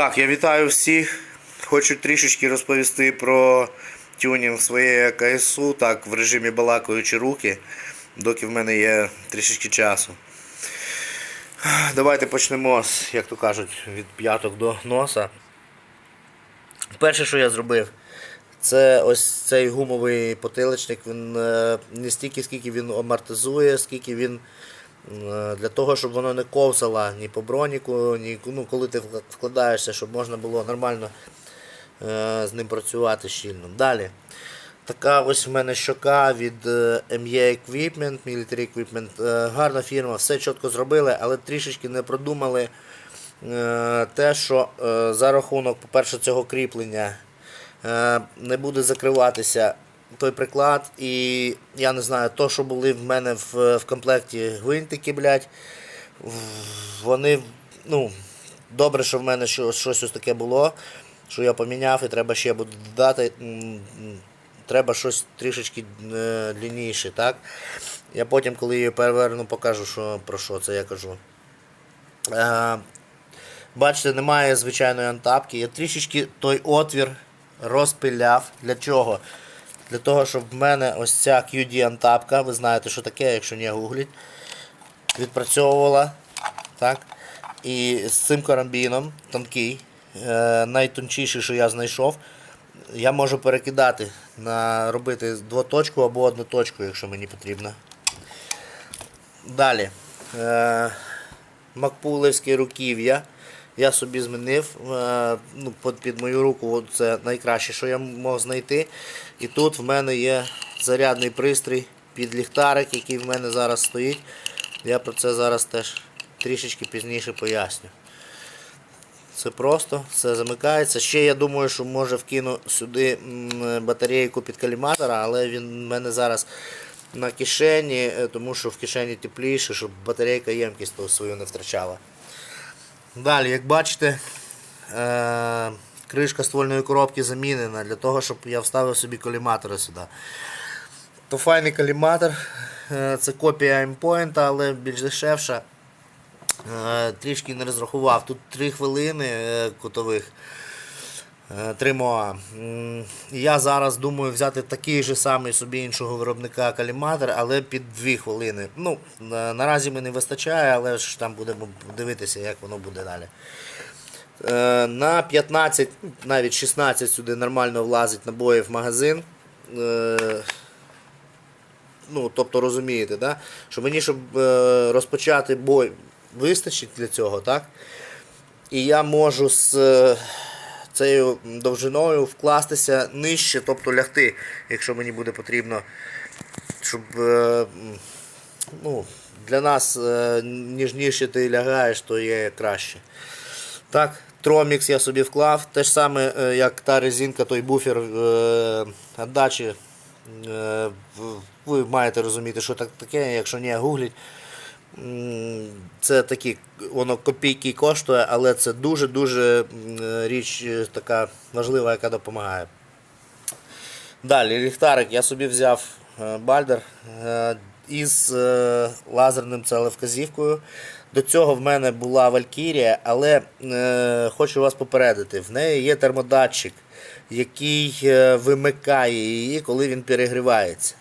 Так, я вітаю всіх. Хочу трішечки розповісти про тюнінг своєї КСУ, так, в режимі балакаючі руки, доки в мене є трішечки часу. Давайте почнемо, як то кажуть, від п'яток до носа. Перше, що я зробив, це ось цей гумовий потиличник. Він е, не стільки, скільки він амортизує, скільки він для того, щоб воно не ковзало ні по броніку, ні ну, коли ти вкладаєшся, щоб можна було нормально е, з ним працювати щільно. Далі. Така ось в мене щока від е, ME Equipment, Military Equipment. Е, Гарна фірма, все чітко зробили, але трішечки не продумали е, те, що е, за рахунок, по-перше, цього кріплення е, не буде закриватися той приклад. І я не знаю, то, що були в мене в, в комплекті гвинтики, блядь, вони, ну, добре, що в мене що- щось ось таке було, що я поміняв і треба ще буде додати. Треба щось трішечки е, длинніше, так? Я потім, коли її переверну, покажу, що, про що це я кажу. Е, бачите, немає звичайної антапки. Я трішечки той отвір розпиляв. Для чого? Для того, щоб в мене ось ця QD антапка, ви знаєте, що таке, якщо не гугліть, відпрацьовувала. Так? І з цим карабіном тонкий, е, найтончіший, що я знайшов, я можу перекидати на робити двоточку або одну точку, якщо мені потрібно. Далі. Е, Макпулевське руків'я. Я собі змінив е, ну, під, мою руку це найкраще, що я мог знайти. І тут в мене є зарядний пристрій під ліхтарик, який в мене зараз стоїть. Я про це зараз теж трішечки пізніше поясню. Це просто, все замикається. Ще я думаю, що може вкину сюди батарейку під каліматора, але він в мене зараз на кишені, е, тому що в кишені тепліше, щоб батарейка ємкість свою не втрачала. Далі, як бачите, е- кришка ствольної коробки замінена для того, щоб я вставив собі коліматори сюди. То файний коліматор, е, це копія Aimpoint, але більш дешевша. Е, Трішки не розрахував. Тут 3 хвилини е, кутових. 3 МОА. М, Я зараз думаю взяти такий же самий собі іншого виробника каліматор, але під 2 хвилини. Ну, на- наразі мені вистачає, але ж там будемо дивитися, як воно буде далі. Е, На 15, навіть 16 сюди нормально влазить набоїв в магазин. Е, Ну, тобто розумієте, да? що мені, щоб е, розпочати бой, вистачить для цього, так? І я можу з е, цією довжиною вкластися нижче, тобто лягти, якщо мені буде потрібно, щоб е, ну, для нас е, ніжніше ти лягаєш, то є краще. Так, Тромікс я собі вклав. Те ж саме, е, як та резинка, той буфер віддачі. Ви маєте розуміти, що так таке, якщо не гугліть. Це такі, воно копійки коштує, але це дуже-дуже річ е, така важлива, яка допомагає. Далі, ліхтарик я собі взяв е, бальдер е, із лазерним целевказівкою. До цього в мене була Валькірія, але хочу вас попередити, в неї є термодатчик, який вимикає її, коли він перегрівається.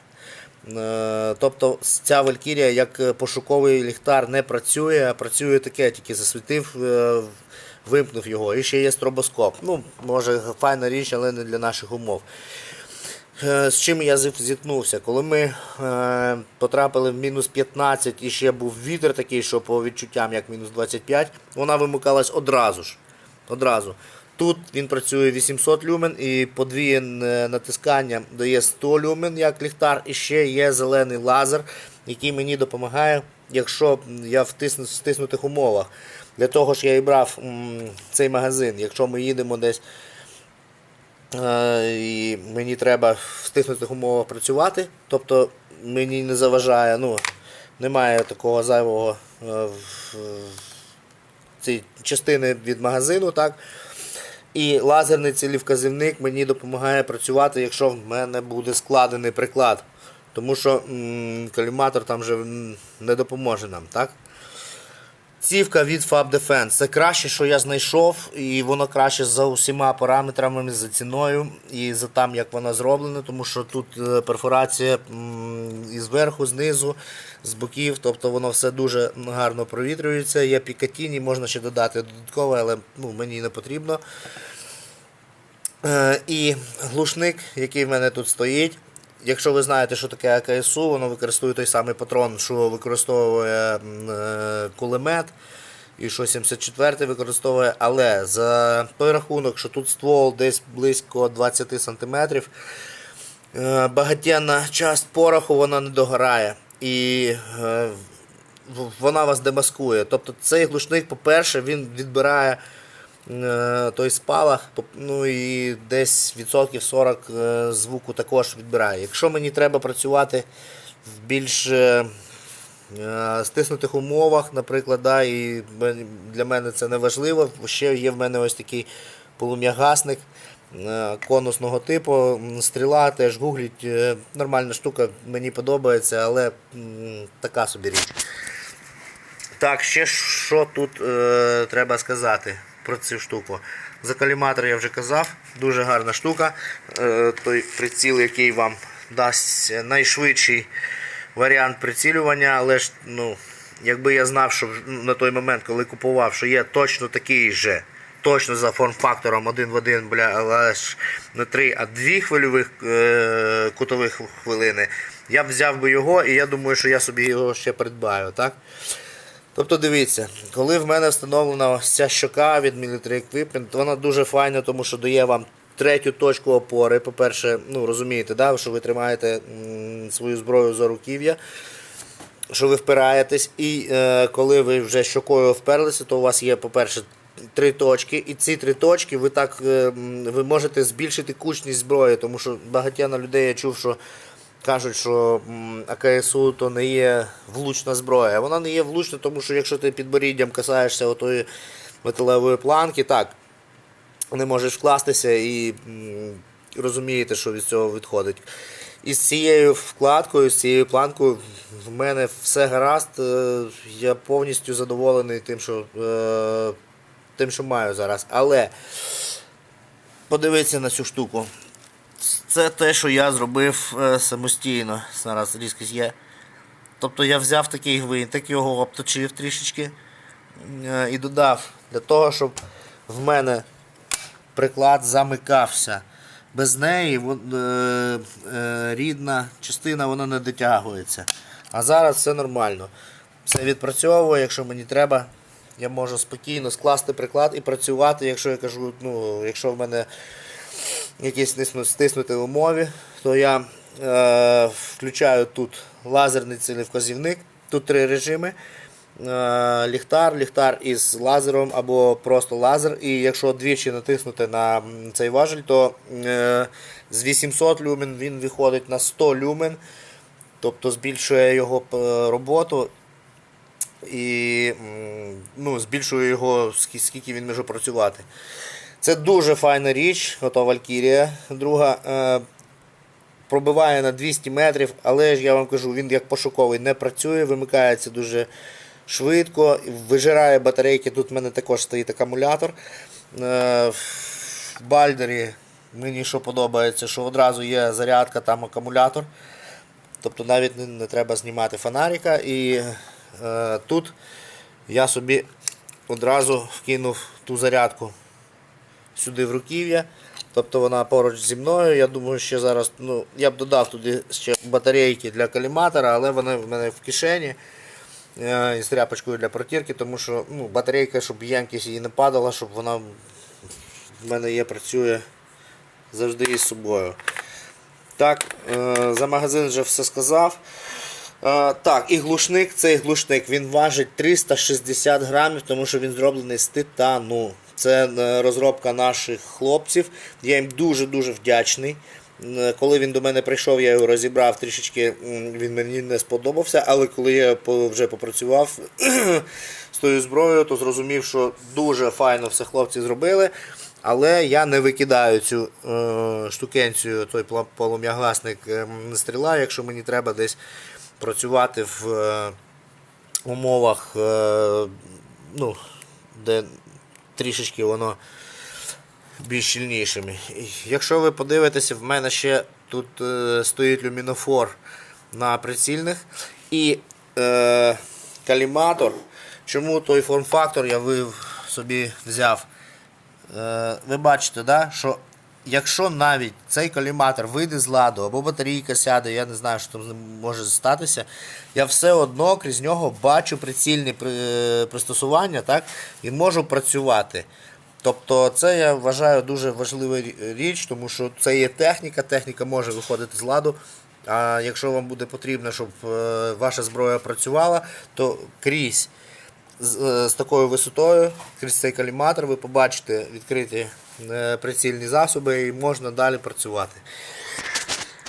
Е, Тобто ця Валькірія як е, пошуковий ліхтар не працює, а працює таке, тільки засвітив, е, вимкнув його. І ще є стробоскоп. Ну, може, файна річ, але не для наших умов. З чим я зіткнувся? Коли ми потрапили в мінус 15 і ще був вітер такий, що по відчуттям як мінус 25, вона вимикалась одразу ж. Одразу. Тут він працює 800 люмен і подвієне натискання дає 100 люмен як ліхтар, і ще є зелений лазер, який мені допомагає, якщо я в стиснутих умовах. Для того ж я і брав цей магазин. Якщо ми їдемо десь Е, і мені треба в стиснутих умовах працювати, тобто мені не заважає, ну, немає такого зайвого е, цій частини від магазину. так. І лазерний цілівказівник мені допомагає працювати, якщо в мене буде складений приклад. Тому що м, каліматор там вже не допоможе нам. так. Цівка від Fab Defense. Це краще, що я знайшов, і воно краще за усіма параметрами, за ціною і за там, як вона зроблена, тому що тут е, перфорація і зверху, знизу, з боків, тобто воно все дуже гарно провітрюється. Є пікатіні, можна ще додати додатково, але ну, мені не потрібно. Е, І глушник, який в мене тут стоїть. Якщо ви знаєте, що таке АКСУ, воно використовує той самий патрон, що використовує е, кулемет, і що 74 використовує, але за той рахунок, що тут ствол десь близько 20 см, е, багатенна часть пороху вона не догорає. І е, вона вас демаскує. Тобто цей глушник, по-перше, він відбирає той спалах, ну і десь відсотків 40 е, звуку також відбирає. Якщо мені треба працювати в більш е, е, стиснутих умовах, наприклад, да, і для мене це не важливо. Ще є в мене ось такий полум'ягасник е, конусного типу. Стріла теж гугліть. е, Нормальна штука, мені подобається, але така собі річ. Так, ще що тут е, треба сказати про цю штуку. За коліматор я вже казав, дуже гарна штука. Е, той приціл, який вам дасть найшвидший варіант прицілювання, але ж ну, якби я знав, що на той момент, коли купував, що є точно такий же, точно за форм-фактором один в один, бля, але ж не три, а дві хвильових е, кутових хвилини, я б взяв би його і я думаю, що я собі його ще придбаю. так? Тобто дивіться, коли в мене встановлена ось ця щока від Military Equipment, вона дуже файна, тому що дає вам третю точку опори. По-перше, ну розумієте, да, що ви тримаєте свою зброю за руків'я, що ви впираєтесь, і е, коли ви вже щокою вперлися, то у вас є, по-перше, три точки, і ці три точки ви так е, ви можете збільшити кучність зброї, тому що багатьма людей я чув, що кажуть, що АКСУ то не є влучна зброя. Вона не є влучна, тому що якщо ти підборіддям касаєшся отої металевої планки, так, не можеш вкластися і розумієте, що від цього відходить. І з цією вкладкою, з цією планкою в мене все гаразд. е, Я повністю задоволений тим, що, е, тим, що маю зараз. Але подивіться на цю штуку. Це те, що я зробив е, самостійно. Зараз різкість є. Тобто я взяв такий гвинтик, його обточив трішечки е, і додав для того, щоб в мене приклад замикався. Без неї е, рідна частина вона не дотягується. А зараз все нормально. Все відпрацьовує, якщо мені треба, я можу спокійно скласти приклад і працювати, якщо я кажу, ну, якщо в мене якісь стисну- стиснуті умови, то я е, включаю тут лазерний цілевказівник. Тут три режими. Е, ліхтар, ліхтар із лазером або просто лазер. І якщо двічі натиснути на цей важель, то е, з 800 люмен він виходить на 100 люмен, тобто збільшує його е, роботу і ну, збільшує його, скільки він може працювати. Це дуже файна річ, ото Valkyria. Друга е, пробиває на 200 метрів, але ж я вам кажу, він як пошуковий не працює, вимикається дуже швидко, вижирає батарейки. Тут в мене також стоїть акумулятор. Е, в бальдері мені що подобається, що одразу є зарядка, там акумулятор. Тобто навіть не, не треба знімати фонарика. І е, тут я собі одразу вкинув ту зарядку сюди в руків'я. Тобто вона поруч зі мною. Я думаю, що зараз ну, я б додав туди ще батарейки для каліматора, але вони в мене в кишені е, із тряпочкою для протірки, тому що ну, батарейка, щоб ємкість її не падала, щоб вона в мене є, працює завжди із собою. Так, е, за магазин вже все сказав. Е, так, і глушник, цей глушник він важить 360 грамів, тому що він зроблений з титану. Це е, розробка наших хлопців. Я їм дуже-дуже вдячний. Е, Коли він до мене прийшов, я його розібрав трішечки, він мені не сподобався, але коли я вже попрацював з тою зброєю, то зрозумів, що дуже файно все хлопці зробили. Але я не викидаю цю е, штукенцію, той полум'ягласник стріла, якщо мені треба десь працювати в умовах ну, де трішечки воно більш щільнішими. Якщо ви подивитеся, в мене ще тут е, стоїть люмінофор на прицільних і е, каліматор. Чому той форм-фактор я ви собі взяв? Е, ви бачите, да, що якщо навіть цей коліматор вийде з ладу або батарійка сяде, я не знаю, що там може статися, я все одно крізь нього бачу прицільні пристосування так, і можу працювати. Тобто це я вважаю дуже важлива річ, тому що це є техніка, техніка може виходити з ладу. А якщо вам буде потрібно, щоб е, ваша зброя працювала, то крізь з, е, з такою висотою, крізь цей каліматор, ви побачите відкриті е, прицільні засоби і можна далі працювати.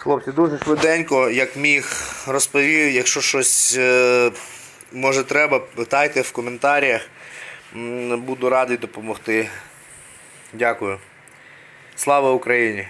Хлопці, дуже швиденько, як міг, розповів. Якщо щось е, може треба, питайте в коментарях. Буду радий допомогти. Дякую. Слава Україні!